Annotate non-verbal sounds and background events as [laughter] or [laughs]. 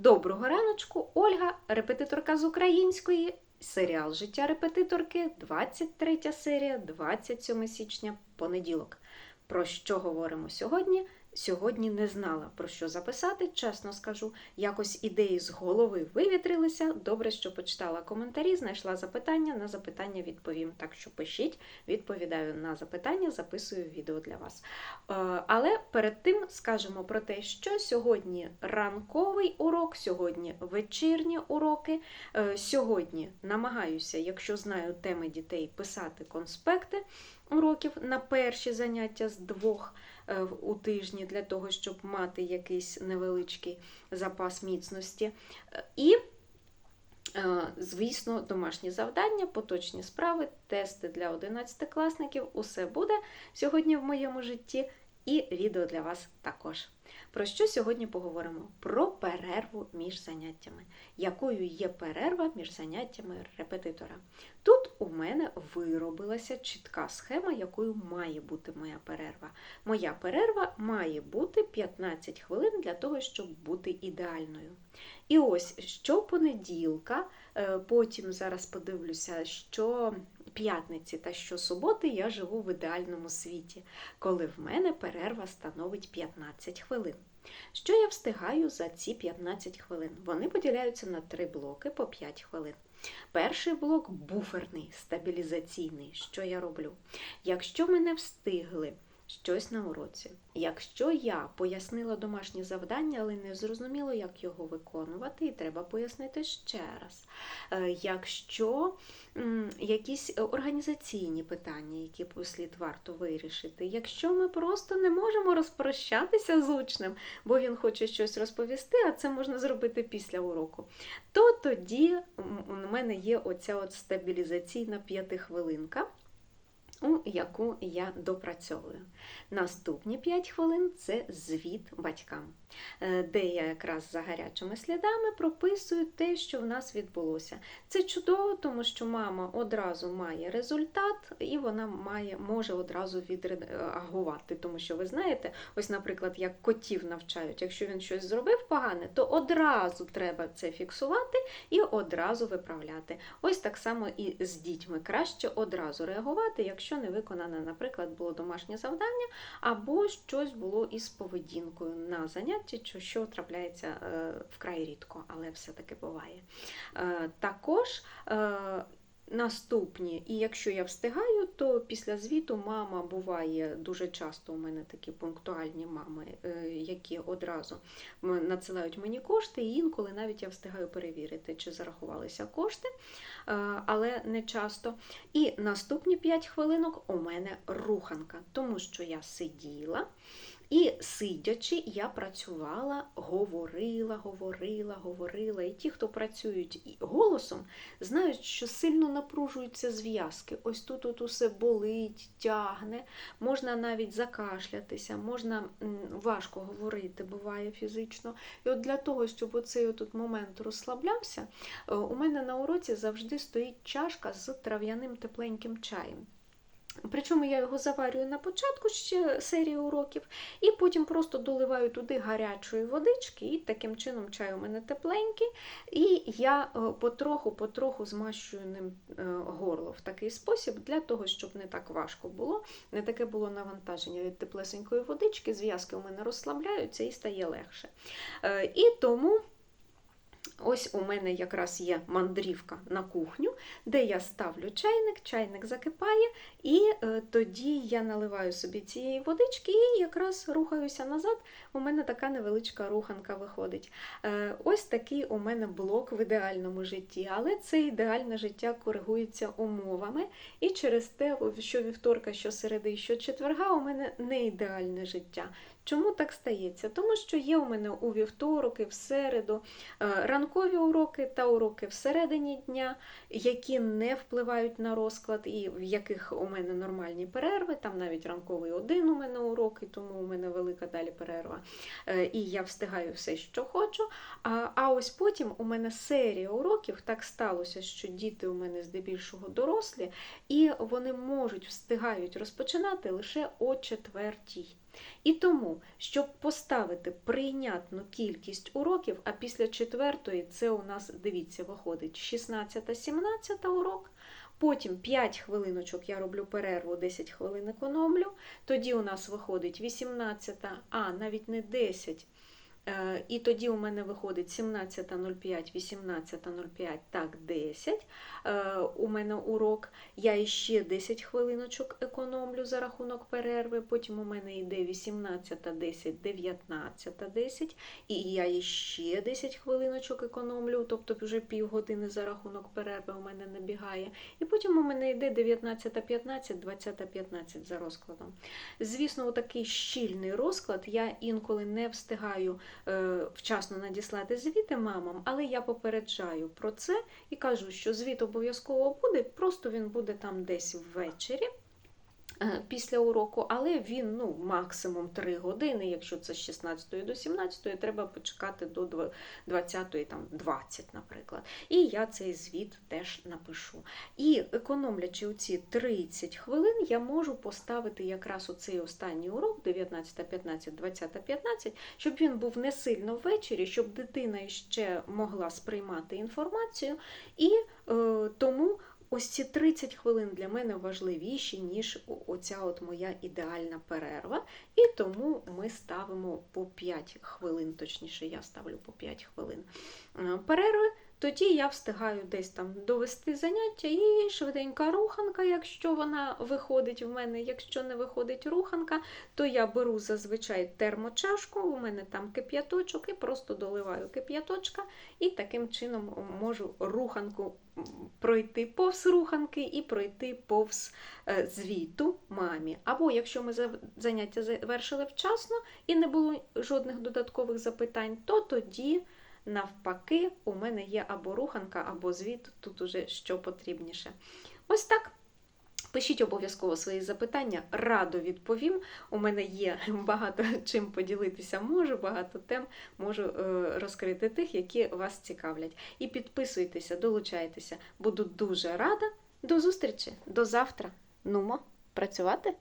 Доброго раночку, Ольга, репетиторка з української, серіал Життя репетиторки, 23 серія, 27 січня, понеділок. Про що говоримо сьогодні? Сьогодні не знала про що записати, чесно скажу. Якось ідеї з голови вивітрилися. Добре, що почитала коментарі, знайшла запитання, на запитання відповім. Так що пишіть, відповідаю на запитання, записую відео для вас. Е, Але перед тим скажемо про те, що сьогодні ранковий урок, сьогодні вечірні уроки. Е, Сьогодні намагаюся, якщо знаю теми дітей, писати конспекти уроків на перші заняття з двох е, у тижні для того, щоб мати якийсь невеличкий запас міцності. І, е, звісно, домашні завдання, поточні справи, тести для 11-класників. Усе буде сьогодні в моєму житті, і відео для вас також. Про що сьогодні поговоримо? Про перерву між заняттями. Якою є перерва між заняттями репетитора? Тут у мене виробилася чітка схема, якою має бути моя перерва. Моя перерва має бути 15 хвилин для того, щоб бути ідеальною. І ось щопонеділка, е, потім зараз подивлюся, що п'ятниці та щосуботи я живу в ідеальному світі, коли в мене перерва становить 15 хвилин. Що я встигаю за ці 15 хвилин? Вони поділяються на три блоки по 5 хвилин. Перший блок буферний, стабілізаційний. Що я роблю? Якщо мене встигли щось на уроці, якщо я пояснила домашнє завдання, але не зрозуміло, як його виконувати, і треба пояснити ще раз. Е, Якщо якісь організаційні питання, які слід варто вирішити, якщо ми просто не можемо розпрощатися з учнем, бо він хоче щось розповісти, а це можна зробити після уроку, то тоді у мене є оця от стабілізаційна п'ятихвилинка, у яку я допрацьовую. Наступні 5 хвилин це звіт батькам, е, де я якраз за гарячими слідами прописую те, що в нас відбулося. Це чудово, тому що мама одразу має результат, і вона має, може одразу відреагувати. Тому що ви знаєте, ось, наприклад, як котів навчають, якщо він щось зробив погане, то одразу треба це фіксувати і одразу виправляти. Ось так само і з дітьми краще одразу реагувати, якщо не виконане, наприклад, було домашнє завдання, або щось було із поведінкою на занятті, що, що трапляється е, вкрай рідко, але все-таки буває. Е, також е, Наступні, і якщо я встигаю, то після звіту мама буває дуже часто у мене такі пунктуальні мами, е, які одразу надсилають мені кошти, і інколи навіть я встигаю перевірити, чи зарахувалися кошти, е, але не часто. І наступні 5 хвилинок у мене руханка, тому що я сиділа. І сидячи, я працювала, говорила, говорила, говорила. І ті, хто працюють голосом, знають, що сильно напружуються зв'язки. Ось тут от усе болить, тягне, можна навіть закашлятися, можна важко говорити, буває фізично. І от для того, щоб оцей от момент розслаблявся, е, у мене на уроці завжди стоїть чашка з трав'яним тепленьким чаєм. Причому я його заварюю на початку ще серії уроків, і потім просто доливаю туди гарячої водички, і таким чином чай у мене тепленький, і я е, потроху-потроху змащую ним е, горло в такий спосіб, для того, щоб не так важко було, не таке було навантаження від теплесенької водички, зв'язки у мене розслабляються і стає легше. Е, І тому. Ось у мене якраз є мандрівка на кухню, де я ставлю чайник, чайник закипає, і е, тоді я наливаю собі цієї водички і якраз рухаюся назад. У мене така невеличка руханка виходить. Е, ось такий у мене блок в ідеальному житті, але це ідеальне життя коригується умовами, і через те, що вівторка, що середи, що четверга, у мене не ідеальне життя. Чому так стається? Тому що є у мене у вівторок і в середу е, ранкові уроки та уроки всередині дня, які не впливають на розклад, і в яких у мене нормальні перерви, там навіть ранковий один у мене урок, і тому у мене велика далі перерва. Е, І я встигаю все, що хочу. А, а ось потім у мене серія уроків так сталося, що діти у мене здебільшого дорослі, і вони можуть встигають розпочинати лише о четвертій. І тому, щоб поставити прийнятну кількість уроків, а після четвертої це у нас, дивіться, виходить 16-17 урок. Потім 5 хвилиночок я роблю перерву, 10 хвилин економлю. Тоді у нас виходить 18, а навіть не 10. Е, І тоді у мене виходить 17.05, 18.05, так, 10. Е, У мене урок. Я іще 10 хвилиночок економлю за рахунок перерви. Потім у мене йде 18.10, 19.10. І я іще 10 хвилиночок економлю, тобто вже півгодини за рахунок перерви у мене набігає. І потім у мене йде 19.15, 20.15 за розкладом. Звісно, у такий щільний розклад я інколи не встигаю вчасно надіслати звіти мамам, але я попереджаю про це і кажу, що звіт обов'язково буде, просто він буде там десь ввечері. Е, Після уроку, але він ну, максимум 3 години. Якщо це з 16 до 17, треба почекати до дв- 20, там, 20, наприклад. І я цей звіт теж напишу. І економлячи оці 30 хвилин, я можу поставити якраз у цей останній урок 19.15, 20.15, щоб він був не сильно ввечері, щоб дитина ще могла сприймати інформацію. І е, тому ось ці 30 хвилин для мене важливіші, ніж оця от моя ідеальна перерва. І тому ми ставимо по 5 хвилин, точніше, я ставлю по 5 хвилин е, перерви. Тоді я встигаю десь там довести заняття і швиденька руханка, якщо вона виходить в мене. Якщо не виходить руханка, то я беру зазвичай термочашку, у мене там кип'яточок, і просто доливаю кип'яточка, і таким чином можу руханку пройти повз руханки і пройти повз е, звіту мамі. Або якщо ми заняття завершили вчасно і не було жодних додаткових запитань, то тоді. Навпаки, у мене є або руханка, або звіт, тут уже що потрібніше. Ось так. Пишіть обов'язково свої запитання, радо відповім. У мене є [laughs] багато чим поділитися можу, багато тем можу е, розкрити тих, які вас цікавлять. І підписуйтеся, долучайтеся. Буду дуже рада. До зустрічі, до завтра. Нумо, працювати!